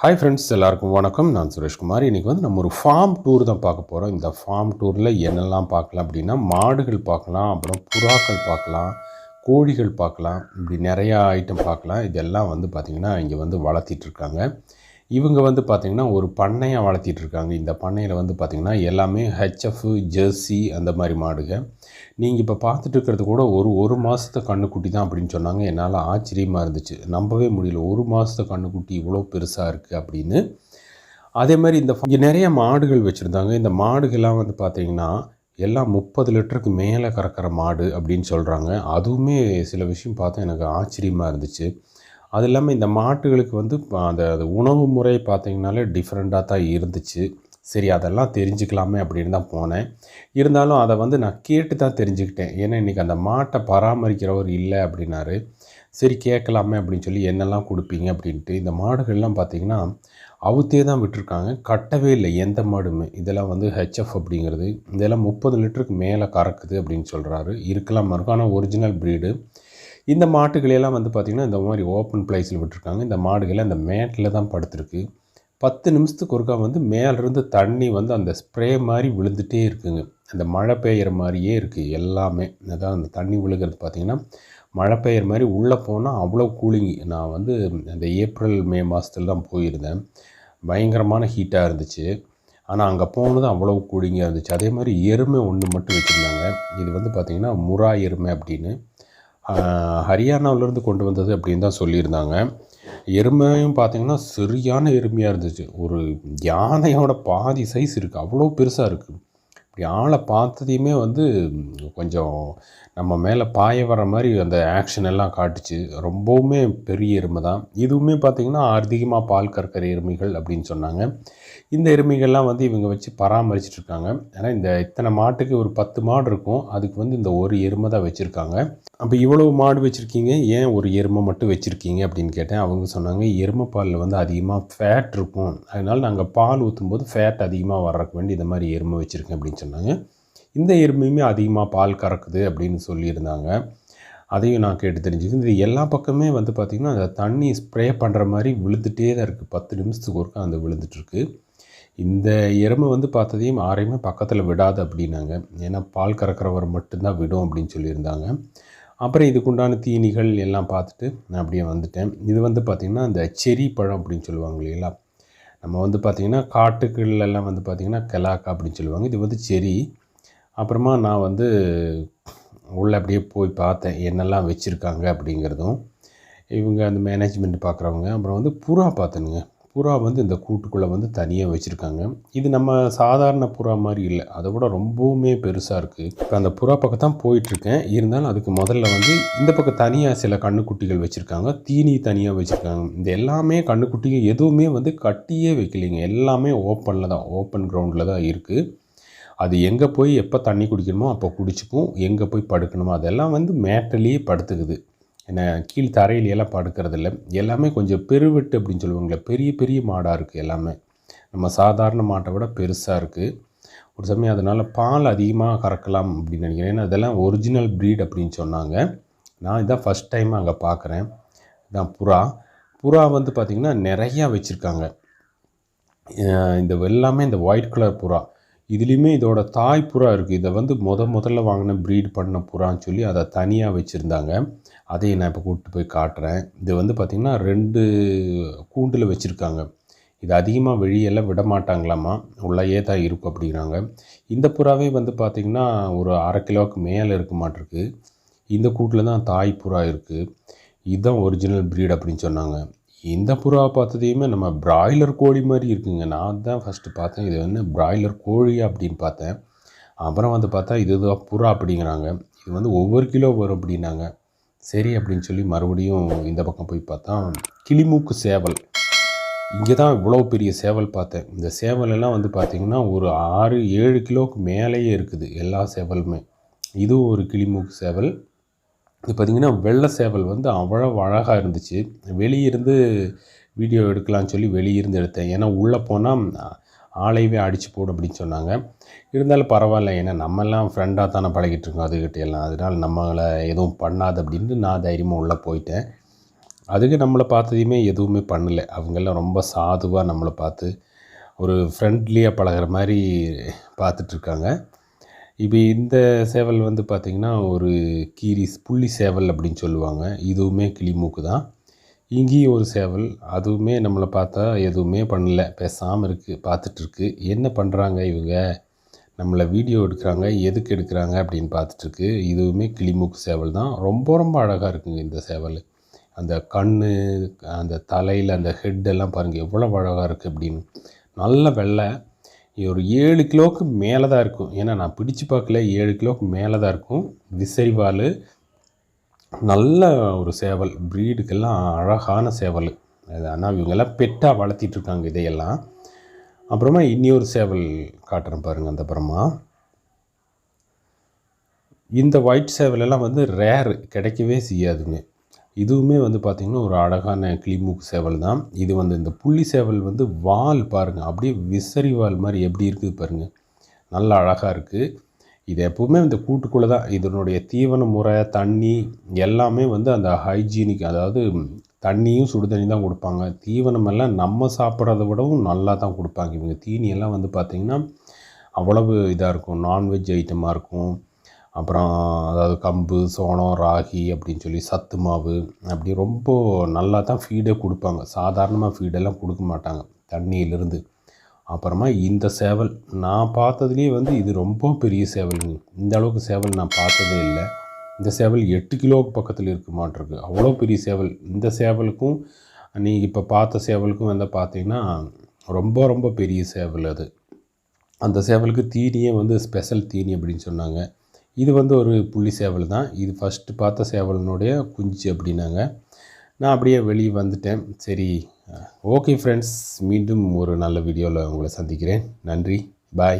Hi friends எல்லாருக்கும் வணக்கம். நான் சுரேஷ்குமார். இன்றைக்கி வந்து நம்ம ஒரு ஃபார்ம் டூர் தான் பார்க்க போகிறோம் இந்த ஃபார்ம் டூரில் என்னெல்லாம் பார்க்கலாம் அப்படின்னா மாடுகள் பார்க்கலாம் அப்புறம் புறாக்கள் பார்க்கலாம் கோழிகள் பார்க்கலாம் இப்படி நிறையா ஐட்டம் பார்க்கலாம். இதெல்லாம் வந்து பார்த்திங்கன்னா இங்கே வந்து வளர்த்திட்ருக்காங்க இவங்க வந்து பார்த்திங்கன்னா ஒரு பண்ணையாக வளர்த்திட்டு இருக்காங்க இந்த பண்ணையில் வந்து பார்த்திங்கன்னா எல்லாமே ஹெச்எஃப் ஜெர்சி அந்த மாதிரி மாடுங்க. நீங்கள் இப்போ பார்த்துட்டு இருக்கிறது கூட ஒரு ஒரு மாதத்தை கண்ணுக்குட்டி தான் அப்படின்னு சொன்னாங்க. என்னால் ஆச்சரியமாக இருந்துச்சு. நம்பவே முடியல. ஒரு மாதத்து கண்ணுக்குட்டி இவ்வளோ பெருசாக இருக்குது அப்படின்னு. அதே மாதிரி இந்த இங்கே நிறைய மாடுகள் வச்சுருந்தாங்க. இந்த மாடுகள்லாம் வந்து பார்த்திங்கன்னா எல்லாம் முப்பது லிட்டருக்கு மேலே கறக்கிற மாடு அப்படின்னு சொல்கிறாங்க அதுவுமே சில விஷயம் பார்த்தா எனக்கு ஆச்சரியமாக இருந்துச்சு. அது இல்லாமல் இந்த மாட்டுகளுக்கு வந்து அந்த அது உணவு முறை பார்த்திங்கனாலே டிஃப்ரெண்ட்டாக தான் இருந்துச்சு. சரி அதெல்லாம் தெரிஞ்சுக்கலாமே அப்படின்னு தான் போனேன். இருந்தாலும் அதை வந்து நான் கேட்டு தான் தெரிஞ்சுக்கிட்டேன். ஏன்னா இன்றைக்கி அந்த மாட்டை பராமரிக்கிறவர் இல்லை அப்படின்னாரு. சரி கேட்கலாமே அப்படின்னு சொல்லி என்னெல்லாம் கொடுப்பீங்க அப்படின்ட்டு இந்த மாடுகள்லாம் பார்த்திங்கன்னா அவுத்தே தான் விட்டுருக்காங்க. கட்டவே இல்லை. எந்த மாடுமே. இதெல்லாம் வந்து ஹெச்எஃப் அப்படிங்கிறது. இதெல்லாம் முப்பது லிட்டருக்கு மேலே கறக்குது அப்படின்னு சொல்கிறாரு இருக்கலாம் இருக்கும். ஆனால் ஒரிஜினல் ப்ரீடு இந்த மாட்டுகளையெல்லாம் வந்து பார்த்திங்கன்னா இந்த மாதிரி ஓப்பன் பிளேஸில் விட்டுருக்காங்க. இந்த மாடுகளை அந்த மேட்டில் தான் படுத்துருக்கு. பத்து நிமிஷத்துக்கு ஒருக்கா வந்து மேலேருந்து தண்ணி வந்து அந்த ஸ்ப்ரே மாதிரி விழுந்துட்டே இருக்குங்க. அந்த மழை பெய்கிற மாதிரியே இருக்குது எல்லாமே. அதான் அந்த தண்ணி விழுகிறது பார்த்திங்கன்னா மழை பெய்கிற மாதிரி உள்ளே போனால் அவ்வளோ கூலிங். நான் வந்து அந்த ஏப்ரல் மே மாதத்துல தான் போயிருந்தேன். பயங்கரமான ஹீட்டாக இருந்துச்சு. ஆனால் அங்கே போனது அவ்வளோ கூலிங்காக இருந்துச்சு. அதே மாதிரி எருமை ஒன்று மட்டும் வச்சுருந்தாங்க. இது வந்து பார்த்திங்கன்னா முரா எருமை அப்படின்னு. ஹரியானாவிலேருந்து கொண்டு வந்தது அப்படின்னு தான் சொல்லியிருந்தாங்க. எருமையும் பார்த்திங்கன்னா சரியான எருமையாக இருந்துச்சு. ஒரு யானையோட பாதி சைஸ் இருக்குது அவ்வளோ பெருசாக இருக்குது அப்படி ஆளை பார்த்ததையுமே வந்து கொஞ்சம் நம்ம மேலே பாய வர மாதிரி அந்த ஆக்ஷன் எல்லாம் காட்டுச்சு. ரொம்பவுமே பெரிய எருமை தான். இதுவுமே பார்த்திங்கன்னா அதிகமாக பால் கறக்கிற எருமைகள் அப்படின்னு சொன்னாங்க. இந்த எருமைகள்லாம் வந்து இவங்க வச்சு பராமரிச்சுட்டு இருக்காங்க. ஏன்னா இந்த இத்தனை மாட்டுக்கு ஒரு பத்து மாடு இருக்கும். அதுக்கு வந்து இந்த ஒரு எருமை தான் வச்சுருக்காங்க. அப்போ இவ்வளவு மாடு வச்சுருக்கீங்க. ஏன் ஒரு எருமை மட்டும் வச்சுருக்கீங்க அப்படின்னு கேட்டேன். அவங்க சொன்னாங்க எருமை பாலில் வந்து அதிகமாக ஃபேட் இருக்கும். அதனால் நாங்கள் பால் ஊற்றும்போது ஃபேட் அதிகமாக வர்றதுக்கு வேண்டி இந்த மாதிரி எருமை வச்சுருக்கேன் அப்படின்னு சொன்னாங்க. சொன்னாங்க. இந்த எருமையுமே அதிகமாக பால் கறக்குது அப்படின்னு சொல்லியிருந்தாங்க. அதையும் நான் கேட்டு தெரிஞ்சுது இது எல்லா பக்கமே வந்து பார்த்திங்கன்னா அந்த தண்ணி ஸ்ப்ரே பண்ணுற மாதிரி விழுந்துகிட்டே தான் இருக்குது பத்து நிமிஷத்துக்கு ஒருக்கா அந்த விழுந்துட்டுருக்கு. இந்த எருமை வந்து பார்த்ததையும் யாரையுமே பக்கத்தில் விடாது அப்படின்னாங்க. ஏன்னா பால் கறக்கிறவர் மட்டும்தான் விடும் அப்படின்னு சொல்லியிருந்தாங்க. அப்புறம் இதுக்குண்டான தீனிகள் எல்லாம் பார்த்துட்டு நான் அப்படியே வந்துட்டேன். இது வந்து பார்த்திங்கன்னா இந்த செரி பழம் அப்படின்னு சொல்லுவாங்க இல்லைங்களா? நம்ம வந்து பார்த்திங்கன்னா காட்டுக்கள்லாம் வந்து பார்த்திங்கன்னா கெலாக்கா அப்படின்னு சொல்லுவாங்க. இது வந்து செரி. அப்புறமா நான் வந்து உள்ளே அப்படியே போய் பார்த்தேன் என்னெல்லாம் வச்சுருக்காங்க அப்படிங்கிறதும். இவங்க அந்த மேனேஜ்மெண்ட் பார்க்குறவங்க அப்புறம் வந்து புறா பார்த்தனுங்க. புறா வந்து இந்த கூட்டுக்குள்ளே வந்து தனியாக வச்சுருக்காங்க. இது நம்ம சாதாரண புறா மாதிரி இல்லை. அதை விட ரொம்பவுமே பெருசாக இருக்குது இப்போ அந்த புறா பக்கம் தான் போயிட்டுருக்கேன். இருந்தாலும் அதுக்கு முதல்ல வந்து இந்த பக்கம் தனியாக சில கண்ணுக்குட்டிகள் வச்சுருக்காங்க. தீனி தனியாக வச்சுருக்காங்க. இந்த எல்லாமே கண்ணுக்குட்டிகள் எதுவுமே வந்து கட்டியே வைக்கலைங்க. எல்லாமே ஓப்பனில் தான் ஓப்பன் கிரவுண்டில் தான் இருக்குது அது எங்கே போய் எப்போ தண்ணி குடிக்கணுமோ அப்போ குடிச்சுக்கும் எங்கே போய் படுக்கணுமோ அதெல்லாம் வந்து மேட்டிலேயே படுத்துக்குது. என்ன கீழ் தரையிலையெல்லாம் படுக்கிறது இல்லை எல்லாமே கொஞ்சம் பெருவெட்டு அப்படின்னு சொல்லுவாங்களே பெரிய பெரிய மாடாக இருக்குது எல்லாமே. நம்ம சாதாரண மாட்டை விட பெருசாக இருக்குது ஒரு சமயம் அதனால் பால் அதிகமாக கறக்கலாம் அப்படின்னு நினைக்கிறேன். ஏன்னா அதெல்லாம் ஒரிஜினல் ப்ரீட் அப்படின்னு சொன்னாங்க. நான் இதான் ஃபஸ்ட் டைம் அங்கே பார்க்குறேன் இதான் புறா. புறா வந்து பார்த்திங்கன்னா நிறையா வச்சுருக்காங்க. இந்த எல்லாமே இந்த ஒயிட் கலர் புறா. இதுலேயுமே இதோட தாய் புறா இருக்குது இதை வந்து முத முதல்ல வாங்கின ப்ரீட் பண்ண புறான்னு சொல்லி அதை தனியாக வச்சுருந்தாங்க. அதையும் நான் இப்போ கூப்பிட்டு போய் காட்டுறேன். இது வந்து பார்த்திங்கன்னா ரெண்டு கூண்டில் வச்சுருக்காங்க. இது அதிகமாக வெளியெல்லாம் விட மாட்டாங்களாமா? உள்ளேயே தான் இருக்கும் அப்படிங்கிறாங்க. இந்த புறாவே வந்து பார்த்திங்கன்னா ஒரு அரை கிலோவுக்கு மேலே இருக்க மாட்டிருக்கு. இந்த கூட்டில் தான் தாய் புறா இருக்குது இதுதான் ஒரிஜினல் ப்ரீட் அப்படின்னு சொன்னாங்க. இந்த புறாவை பார்த்ததையுமே நம்ம பிராய்லர் கோழி மாதிரி இருக்குங்க. நான் தான் ஃபஸ்ட்டு பார்த்தேன். இது வந்து பிராய்லர் கோழி அப்படின்னு பார்த்தேன். அப்புறம் வந்து பார்த்தா இதுதான் புறா அப்படிங்கிறாங்க. இது வந்து ஒவ்வொரு கிலோ வரும் அப்படின்னாங்க. சரி அப்படின்னு சொல்லி மறுபடியும் இந்த பக்கம் போய் பார்த்தா கிளிமூக்கு சேவல். இங்கே தான் இவ்வளோ பெரிய சேவல் பார்த்தேன். இந்த சேவலெல்லாம் வந்து பார்த்திங்கன்னா ஒரு ஆறு ஏழு கிலோவுக்கு மேலேயே இருக்குது எல்லா சேவலுமே. இதுவும் ஒரு கிளிமூக்கு சேவல். இது பார்த்திங்கன்னா வெள்ளை சேவல் வந்து அவ்வளோ அழகாக இருந்துச்சு. வெளியிருந்து வீடியோ எடுக்கலாம்னு சொல்லி வெளியிருந்து எடுத்தேன். ஏன்னா உள்ளே போனால் ஆளையவே அடித்து போடும் அப்படின்னு சொன்னாங்க. இருந்தாலும் பரவாயில்ல. ஏன்னா நம்மெல்லாம் ஃப்ரெண்டாக தானே பழகிட்டு இருக்கோம் அதுக்கிட்ட எல்லாம். அதனால் நம்மளை எதுவும் பண்ணாது அப்படின்ட்டு நான் தைரியமாக உள்ளே போயிட்டேன். அதுக்கு நம்மளை பார்த்ததையுமே எதுவுமே பண்ணலை. அவங்கெல்லாம் ரொம்ப சாதுவாக நம்மளை பார்த்து ஒரு ஃப்ரெண்ட்லியாக பழகுற மாதிரி பார்த்துட்ருக்காங்க இப்போ இந்த சேவல் வந்து பார்த்திங்கன்னா ஒரு கீரிஸ் புள்ளி சேவல் அப்படின்னு சொல்லுவாங்க. இதுவுமே கிளிமூக்கு தான். இங்கேயும் ஒரு சேவல் அதுவுமே நம்மளை பார்த்தா எதுவுமே பண்ணல. பேசாமல் இருக்குது பார்த்துட்ருக்கு என்ன பண்ணுறாங்க இவங்க? நம்மளை வீடியோ எடுக்கிறாங்க எதுக்கு எடுக்கிறாங்க அப்படின்னு பார்த்துட்ருக்கு இதுவுமே கிளிமூக்கு சேவல் தான். ரொம்ப ரொம்ப அழகாக இருக்குங்க இந்த சேவல். அந்த கண் அந்த தலையில் அந்த ஹெட்டெல்லாம் பாருங்கள் எவ்வளோ அழகாக இருக்குது அப்படின்னு. நல்ல வெள்ளை. ஒரு ஏழு கிலோவுக்கு மேலே தான் இருக்கும். ஏன்னா நான் பிடிச்சு பார்க்கல. ஏழு கிலோவுக்கு மேலே தான் இருக்கும். விசைவால் நல்ல ஒரு சேவல் ப்ரீடுக்கெல்லாம் அழகான சேவல். ஆனால் இவங்கெல்லாம் பெட்டாக வளர்த்திட்ருக்காங்க இதையெல்லாம். அப்புறமா இன்னொரு சேவல் காட்டுறேன் பாருங்கள் அந்த அப்புறமா. இந்த ஒயிட் சேவலெல்லாம் வந்து ரேரு கிடைக்கவே செய்யாதுங்க. இதுவுமே வந்து பார்த்திங்கன்னா ஒரு அழகான கிளிமூக்கு சேவல் தான் இது வந்து இந்த புள்ளி சேவல் வந்து வால் பாருங்கள் அப்படியே விசறி வால் மாதிரி எப்படி இருக்குது பாருங்கள் நல்லா அழகாக இருக்குது இது எப்போவுமே இந்த கூட்டுக்குள்ளே தான் இதனுடைய தீவன முறை தண்ணி எல்லாமே வந்து அந்த ஹைஜீனிக் அதாவது தண்ணியும் சுடு தண்ணி தான் கொடுப்பாங்க. தீவனமெல்லாம் நம்ம சாப்பிட்றத விடவும் நல்லா தான் கொடுப்பாங்க. இவங்க தீனியெல்லாம் வந்து பார்த்திங்கன்னா அவ்வளவு இதாக இருக்கும். நான்வெஜ் ஐட்டமாக இருக்கும். அப்புறம் அதாவது கம்பு சோளம் ராகி அப்படின்னு சொல்லி சத்து மாவு அப்படி ரொம்ப நல்லா தான் ஃபீடே கொடுப்பாங்க. சாதாரணமாக ஃபீடெல்லாம் கொடுக்க மாட்டாங்க. தண்ணியிலிருந்து. அப்புறமா இந்த சேவல் நான் பார்த்ததுலேயே வந்து இது ரொம்ப பெரிய சேவலுங்க இந்த அளவுக்கு சேவல் நான் பார்த்ததே இல்லை. இந்த சேவல் எட்டு கிலோவுக்கு பக்கத்தில் இருக்க மாட்டிருக்கு அவ்வளோ பெரிய சேவல். இந்த சேவலுக்கும் நீங்கள் இப்போ பார்த்த சேவலுக்கும் வந்து பார்த்தீங்கன்னா ரொம்ப ரொம்ப பெரிய சேவல் அது. அந்த சேவலுக்கு தீனியே வந்து ஸ்பெஷல் தீனி அப்படின்னு சொன்னாங்க. இது வந்து ஒரு புள்ளி சேவல் தான். இது ஃபஸ்ட்டு பார்த்த சேவலினுடைய குஞ்சு அப்படின்னாங்க. நான் அப்படியே வெளியே வந்துட்டேன். சரி ஓகே ஃப்ரெண்ட்ஸ் மீண்டும் ஒரு நல்ல வீடியோவில் உங்களை சந்திக்கிறேன். நன்றி பாய்